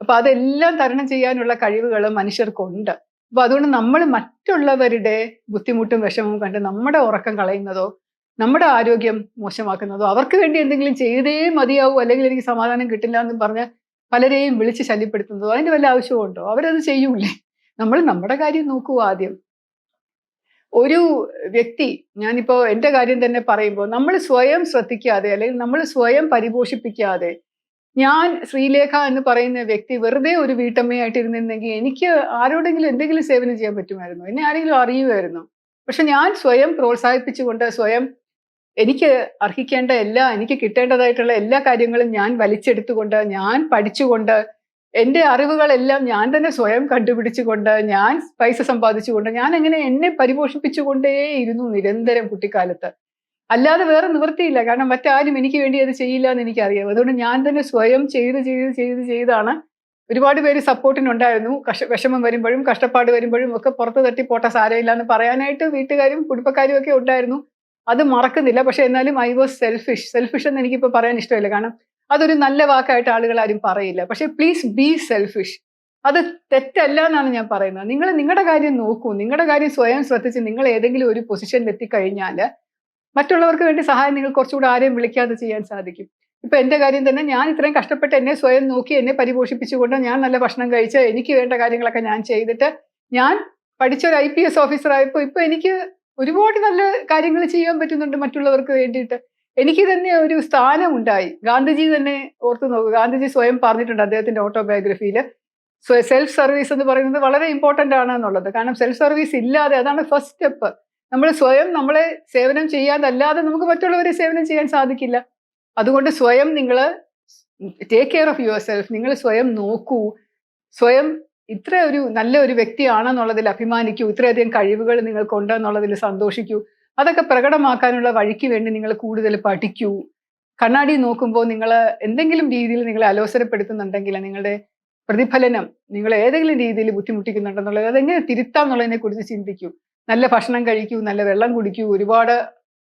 അപ്പൊ അതെല്ലാം തരണം ചെയ്യാനുള്ള കഴിവുകൾ മനുഷ്യർക്കുണ്ട്. അപ്പൊ അതുകൊണ്ട് നമ്മൾ മറ്റുള്ളവരുടെ ബുദ്ധിമുട്ടും വിഷമവും കണ്ട് നമ്മുടെ ഉറക്കം കളയുന്നതോ നമ്മുടെ ആരോഗ്യം മോശമാക്കുന്നതോ അവർക്ക് വേണ്ടി എന്തെങ്കിലും ചെയ്തേ മതിയാവൂ അല്ലെങ്കിൽ എനിക്ക് സമാധാനം കിട്ടില്ല എന്ന് പറഞ്ഞ് പലരെയും വിളിച്ച് ശല്യപ്പെടുത്തുന്നതോ അതിന്റെ വല്ല ആവശ്യമുണ്ടോ അവരത് ചെയ്യൂലേ? നമ്മൾ നമ്മുടെ കാര്യം നോക്കൂ ആദ്യം. ഒരു വ്യക്തി ഞാനിപ്പോ എന്റെ കാര്യം തന്നെ പറയുമ്പോൾ നമ്മൾ സ്വയം ശ്രദ്ധിക്കാതെ അല്ലെങ്കിൽ നമ്മൾ സ്വയം പരിപോഷിപ്പിക്കാതെ ഞാൻ ശ്രീലേഖ എന്ന് പറയുന്ന വ്യക്തി വെറുതെ ഒരു വീട്ടമ്മയായിട്ട് ഇരുന്നിരുന്നെങ്കിൽ എനിക്ക് ആരോടെങ്കിലും എന്തെങ്കിലും സേവനം ചെയ്യാൻ പറ്റുമായിരുന്നു. എന്നെ ആരെങ്കിലും അറിയുമായിരുന്നു. പക്ഷെ ഞാൻ സ്വയം പ്രോത്സാഹിപ്പിച്ചുകൊണ്ട് സ്വയം എനിക്ക് അർഹിക്കേണ്ട എല്ലാ എനിക്ക് കിട്ടേണ്ടതായിട്ടുള്ള എല്ലാ കാര്യങ്ങളും ഞാൻ വലിച്ചെടുത്തുകൊണ്ട് ഞാൻ പഠിച്ചുകൊണ്ട് എന്റെ അറിവുകളെല്ലാം ഞാൻ തന്നെ സ്വയം കണ്ടുപിടിച്ചുകൊണ്ട് ഞാൻ പൈസ സമ്പാദിച്ചുകൊണ്ട് ഞാൻ എങ്ങനെ എന്നെ പരിപോഷിപ്പിച്ചുകൊണ്ടേയിരുന്നു നിരന്തരം കുട്ടിക്കാലത്ത്. അല്ലാതെ വേറെ നിവൃത്തിയില്ല. കാരണം മറ്റാരും എനിക്ക് വേണ്ടി അത് ചെയ്യില്ല എന്ന് എനിക്കറിയാം. അതുകൊണ്ട് ഞാൻ തന്നെ സ്വയം ചെയ്ത് ചെയ്ത് ചെയ്ത് ചെയ്താണ് ഒരുപാട് പേര് സപ്പോർട്ടിനുണ്ടായിരുന്നു. കഷ വിഷമം വരുമ്പോഴും കഷ്ടപ്പാട് വരുമ്പോഴും ഒക്കെ പുറത്ത് തട്ടി പോട്ട സാരമില്ല എന്ന് പറയാനായിട്ട് വീട്ടുകാരും കുടുംബക്കാരും ഒക്കെ ഉണ്ടായിരുന്നു. അത് മറക്കുന്നില്ല. പക്ഷെ എന്നാലും ഐ വാസ് സെൽഫിഷ് സെൽഫിഷ് എന്ന് എനിക്കിപ്പോൾ പറയാൻ ഇഷ്ടമില്ല. കാരണം അതൊരു നല്ല വാക്കായിട്ട് ആളുകൾ ആരും പറയില്ല. പക്ഷെ പ്ലീസ് ബി സെൽഫിഷ് അത് തെറ്റല്ല എന്നാണ് ഞാൻ പറയുന്നത്. നിങ്ങൾ നിങ്ങളുടെ കാര്യം നോക്കൂ. നിങ്ങളുടെ കാര്യം സ്വയം ശ്രദ്ധിച്ച് നിങ്ങൾ ഏതെങ്കിലും ഒരു പൊസിഷനിൽ എത്തിക്കഴിഞ്ഞാൽ മറ്റുള്ളവർക്ക് വേണ്ടി സഹായം നിങ്ങൾ കുറച്ചുകൂടെ ആരെയും വിളിക്കാതെ ചെയ്യാൻ സാധിക്കും. ഇപ്പൊ എന്റെ കാര്യം തന്നെ ഞാൻ ഇത്രയും കഷ്ടപ്പെട്ട് എന്നെ സ്വയം നോക്കി എന്നെ പരിപോഷിപ്പിച്ചുകൊണ്ട് ഞാൻ നല്ല ഭക്ഷണം കഴിച്ച് എനിക്ക് വേണ്ട കാര്യങ്ങളൊക്കെ ഞാൻ ചെയ്തിട്ട് ഞാൻ പഠിച്ച ഒരു ഐ പി എസ് ഓഫീസർ ആയപ്പോൾ ഇപ്പൊ എനിക്ക് ഒരുപാട് നല്ല കാര്യങ്ങൾ ചെയ്യാൻ പറ്റുന്നുണ്ട് മറ്റുള്ളവർക്ക് വേണ്ടിയിട്ട്. എനിക്ക് തന്നെ ഒരു സ്ഥാനമുണ്ടായി. ഗാന്ധിജി തന്നെ ഓർത്തു നോക്കുക ഗാന്ധിജി സ്വയം പറഞ്ഞിട്ടുണ്ട് അദ്ദേഹത്തിന്റെ ഓട്ടോബയോഗ്രഫിയിൽ സെൽഫ് സർവീസ് എന്ന് പറയുന്നത് വളരെ ഇമ്പോർട്ടന്റ് ആണ് എന്നുള്ളത്. കാരണം സെൽഫ് സർവീസ് ഇല്ലാതെ അതാണ് ഫസ്റ്റ് സ്റ്റെപ്പ് നമ്മൾ സ്വയം നമ്മളെ സേവനം ചെയ്യാതല്ലാതെ നമുക്ക് മറ്റുള്ളവരെ സേവനം ചെയ്യാൻ സാധിക്കില്ല. അതുകൊണ്ട് സ്വയം നിങ്ങൾ take care of yourself നിങ്ങൾ സ്വയം നോക്കൂ. സ്വയം ഇത്ര ഒരു നല്ല ഒരു വ്യക്തിയാണെന്നുള്ളതിൽ അഭിമാനിക്കൂ. ഇത്രയധികം കഴിവുകൾ നിങ്ങൾക്കുണ്ടെന്നുള്ളതിൽ സന്തോഷിക്കൂ. അതൊക്കെ പ്രകടമാക്കാനുള്ള വഴിക്ക് വേണ്ടി നിങ്ങൾ കൂടുതൽ പഠിക്കൂ. കണ്ണാടി നോക്കുമ്പോൾ നിങ്ങൾ എന്തെങ്കിലും രീതിയിൽ നിങ്ങളെ അലോസരപ്പെടുത്തുന്നുണ്ടെങ്കിൽ നിങ്ങളുടെ പ്രതിഫലനം നിങ്ങൾ ഏതെങ്കിലും രീതിയിൽ ബുദ്ധിമുട്ടിക്കുന്നുണ്ടെന്നുള്ളത് അതെങ്ങനെ തിരുത്താം എന്നുള്ളതിനെ കുറിച്ച് ചിന്തിക്കൂ. നല്ല ഭക്ഷണം കഴിക്കൂ നല്ല വെള്ളം കുടിക്കൂ ഒരുപാട്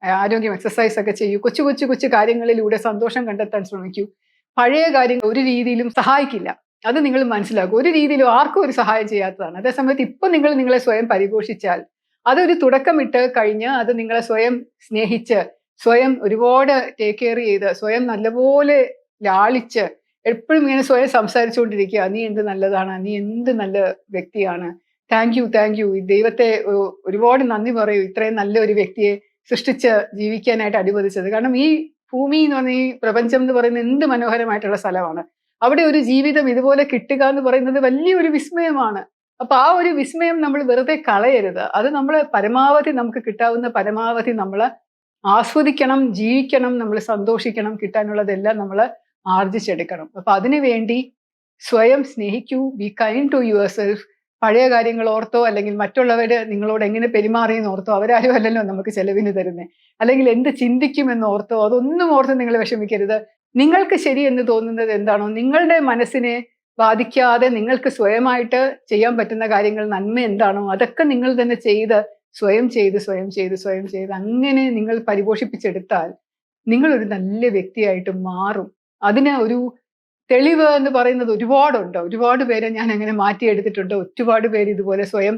ആരോഗ്യം എക്സസൈസ് ഒക്കെ ചെയ്യൂ കൊച്ചു കൊച്ചു കൊച്ചു കാര്യങ്ങളിലൂടെ സന്തോഷം കണ്ടെത്താൻ ശ്രമിക്കൂ. പഴയ കാര്യങ്ങൾ ഒരു രീതിയിലും സഹായിക്കില്ല. അത് നിങ്ങൾ മനസ്സിലാക്കും. ഒരു രീതിയിലും ആർക്കും ഒരു സഹായം ചെയ്യാത്തതാണ്. അതേസമയത്ത് ഇപ്പൊ നിങ്ങൾ നിങ്ങളെ സ്വയം പരിപോഷിച്ചാൽ അതൊരു തുടക്കമിട്ട് കഴിഞ്ഞ് അത് നിങ്ങളെ സ്വയം സ്നേഹിച്ച് സ്വയം ഒരുപാട് ടേക്ക് കെയർ ചെയ്ത് സ്വയം നല്ലപോലെ ലാളിച്ച് എപ്പോഴും ഇങ്ങനെ സ്വയം സംസാരിച്ചുകൊണ്ടിരിക്കുക. നീ എന്ത് നല്ലതാണ്? നീ എന്ത് നല്ല വ്യക്തിയാണ്? താങ്ക് യു താങ്ക് യു ദൈവത്തെ ഒരുപാട് നന്ദി പറയൂ. ഇത്രയും നല്ല ഒരു വ്യക്തിയെ സൃഷ്ടിച്ച് ജീവിക്കാനായിട്ട് അനുവദിച്ചത്. കാരണം ഈ ഭൂമി എന്ന് പറഞ്ഞ ഈ പ്രപഞ്ചം എന്ന് പറയുന്നത് എന്ത് മനോഹരമായിട്ടുള്ള സ്ഥലമാണ്. അവിടെ ഒരു ജീവിതം ഇതുപോലെ കിട്ടുക എന്ന് പറയുന്നത് വലിയൊരു വിസ്മയമാണ്. അപ്പൊ ആ ഒരു വിസ്മയം നമ്മൾ വെറുതെ കളയരുത്. അത് നമ്മൾ പരമാവധി നമുക്ക് കിട്ടാവുന്ന പരമാവധി നമ്മൾ ആസ്വദിക്കണം ജീവിക്കണം നമ്മൾ സന്തോഷിക്കണം കിട്ടാനുള്ളതെല്ലാം നമ്മൾ ആർജിച്ചെടുക്കണം. അപ്പൊ അതിനു വേണ്ടി സ്വയം സ്നേഹിക്കൂ be kind to yourself പഴയ കാര്യങ്ങൾ ഓർത്തോ അല്ലെങ്കിൽ മറ്റുള്ളവർ നിങ്ങളോട് എങ്ങനെ പെരുമാറിയെന്ന് ഓർത്തോ അവരാരും അല്ലല്ലോ നമുക്ക് ചെലവിന് തരുന്നത് അല്ലെങ്കിൽ എന്ത് ചിന്തിക്കുമെന്ന് ഓർത്തോ അതൊന്നും ഓർത്ത് നിങ്ങൾ വിഷമിക്കരുത്. നിങ്ങൾക്ക് ശരി എന്ന് തോന്നുന്നത് എന്താണോ നിങ്ങളുടെ മനസ്സിനെ ബാധിക്കാതെ നിങ്ങൾക്ക് സ്വയമായിട്ട് ചെയ്യാൻ പറ്റുന്ന കാര്യങ്ങൾ നന്മ എന്താണോ അതൊക്കെ നിങ്ങൾ തന്നെ ചെയ്ത് സ്വയം ചെയ്ത് സ്വയം ചെയ്ത് സ്വയം ചെയ്ത് അങ്ങനെ നിങ്ങൾ പരിപോഷിപ്പിച്ചെടുത്താൽ നിങ്ങൾ ഒരു നല്ല വ്യക്തിയായിട്ട് മാറും. അതിന് ഒരു തെളിവ് എന്ന് പറയുന്നത് ഒരുപാടുണ്ട്. ഒരുപാട് പേരെ ഞാൻ അങ്ങനെ മാറ്റിയെടുത്തിട്ടുണ്ട് ഒരുപാട് പേര് ഇതുപോലെ സ്വയം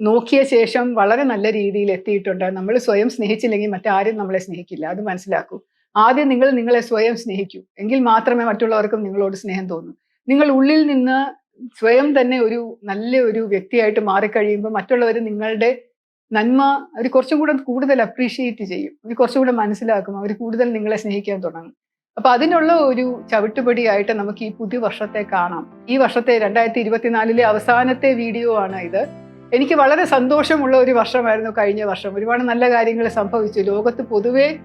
നോക്കിയ ശേഷം വളരെ നല്ല രീതിയിൽ എത്തിയിട്ടുണ്ട്. നമ്മൾ സ്വയം സ്നേഹിച്ചില്ലെങ്കിൽ മറ്റാരും നമ്മളെ സ്നേഹിക്കില്ല. അത് മനസ്സിലാക്കൂ. ആദ്യം നിങ്ങൾ നിങ്ങളെ സ്വയം സ്നേഹിക്കൂ. എങ്കിൽ മാത്രമേ മറ്റുള്ളവർക്കും നിങ്ങളോട് സ്നേഹം തോന്നൂ. നിങ്ങൾ ഉള്ളിൽ നിന്ന് സ്വയം തന്നെ ഒരു നല്ല ഒരു വ്യക്തിയായിട്ട് മാറിക്കഴിയുമ്പോൾ മറ്റുള്ളവർ നിങ്ങളുടെ നന്മ അവർ കുറച്ചും കൂടെ കൂടുതൽ അപ്രീഷിയേറ്റ് ചെയ്യും. അവർ കുറച്ചും കൂടെ മനസ്സിലാക്കും. അവർ കൂടുതൽ നിങ്ങളെ സ്നേഹിക്കാൻ തുടങ്ങും. അപ്പൊ അതിനുള്ള ഒരു ചവിട്ടുപടിയായിട്ട് നമുക്ക് ഈ പുതിയ വർഷത്തെ കാണാം. ഈ വർഷത്തെ രണ്ടായിരത്തി ഇരുപത്തിനാലിലെ അവസാനത്തെ വീഡിയോ ആണ് ഇത്. എനിക്ക് വളരെ സന്തോഷമുള്ള ഒരു വർഷമായിരുന്നു കഴിഞ്ഞ വർഷം. ഒരുപാട് നല്ല കാര്യങ്ങൾ സംഭവിച്ചു. ലോകത്ത് പൊതുവെ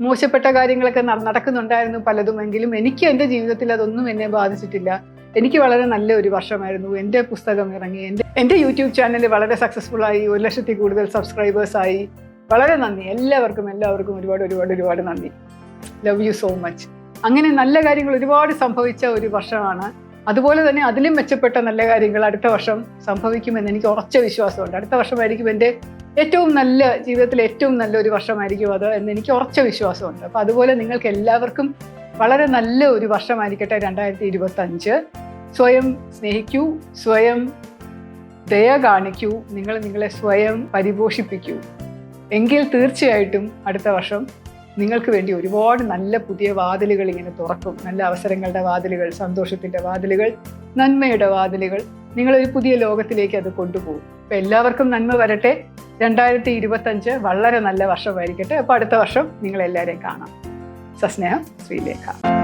മോശപ്പെട്ട കാര്യങ്ങളൊക്കെ നടക്കുന്നുണ്ടായിരുന്നു പലതുമെങ്കിലും എനിക്ക് എന്റെ ജീവിതത്തിൽ അതൊന്നും എന്നെ ബാധിച്ചിട്ടില്ല. എനിക്ക് വളരെ നല്ല ഒരു വർഷമായിരുന്നു. എന്റെ പുസ്തകം ഇറങ്ങി. എന്റെ എന്റെ യൂട്യൂബ് ചാനൽ വളരെ സക്സസ്ഫുൾ ആയി. ഒരു ലക്ഷത്തിൽ കൂടുതൽ സബ്സ്ക്രൈബേഴ്സായി വളരെ നന്ദി. എല്ലാവർക്കും എല്ലാവർക്കും ഒരുപാട് ഒരുപാട് ഒരുപാട് നന്ദി. ലവ് യു സോ മച്ച് അങ്ങനെ നല്ല കാര്യങ്ങൾ ഒരുപാട് സംഭവിച്ച ഒരു വർഷമാണ്. അതുപോലെ തന്നെ അതിലും മെച്ചപ്പെട്ട നല്ല കാര്യങ്ങൾ അടുത്ത വർഷം സംഭവിക്കുമെന്ന് എനിക്ക് ഉറച്ച വിശ്വാസമുണ്ട്. അടുത്ത വർഷമായിരിക്കും എന്റെ ഏറ്റവും നല്ല ജീവിതത്തിൽ ഏറ്റവും നല്ലൊരു വർഷമായിരിക്കും അത് എന്ന് എനിക്ക് ഉറച്ച വിശ്വാസമുണ്ട്. അപ്പോൾ അതുപോലെ നിങ്ങൾക്ക് എല്ലാവർക്കും വളരെ നല്ല ഒരു വർഷമായിരിക്കട്ടെ രണ്ടായിരത്തി ഇരുപത്തഞ്ച് സ്വയം സ്നേഹിക്കൂ സ്വയം ദയ കാണിക്കൂ നിങ്ങൾ നിങ്ങളെ സ്വയം പരിപോഷിപ്പിക്കൂ. എങ്കിൽ തീർച്ചയായിട്ടും അടുത്ത വർഷം നിങ്ങൾക്ക് വേണ്ടി ഒരുപാട് നല്ല പുതിയ വാതിലുകൾ ഇങ്ങനെ തുറക്കും. നല്ല അവസരങ്ങളുടെ വാതിലുകൾ സന്തോഷത്തിന്റെ വാതിലുകൾ നന്മയുടെ വാതിലുകൾ. നിങ്ങളൊരു പുതിയ ലോകത്തിലേക്ക് അത് കൊണ്ടുപോകും. അപ്പം എല്ലാവർക്കും നന്മ വരട്ടെ. രണ്ടായിരത്തി ഇരുപത്തഞ്ച് വളരെ നല്ല വർഷമായിരിക്കട്ടെ. അപ്പോൾ അടുത്ത വർഷം നിങ്ങളെല്ലാവരെയും കാണാം. സസ്നേഹം ശ്രീലേഖ.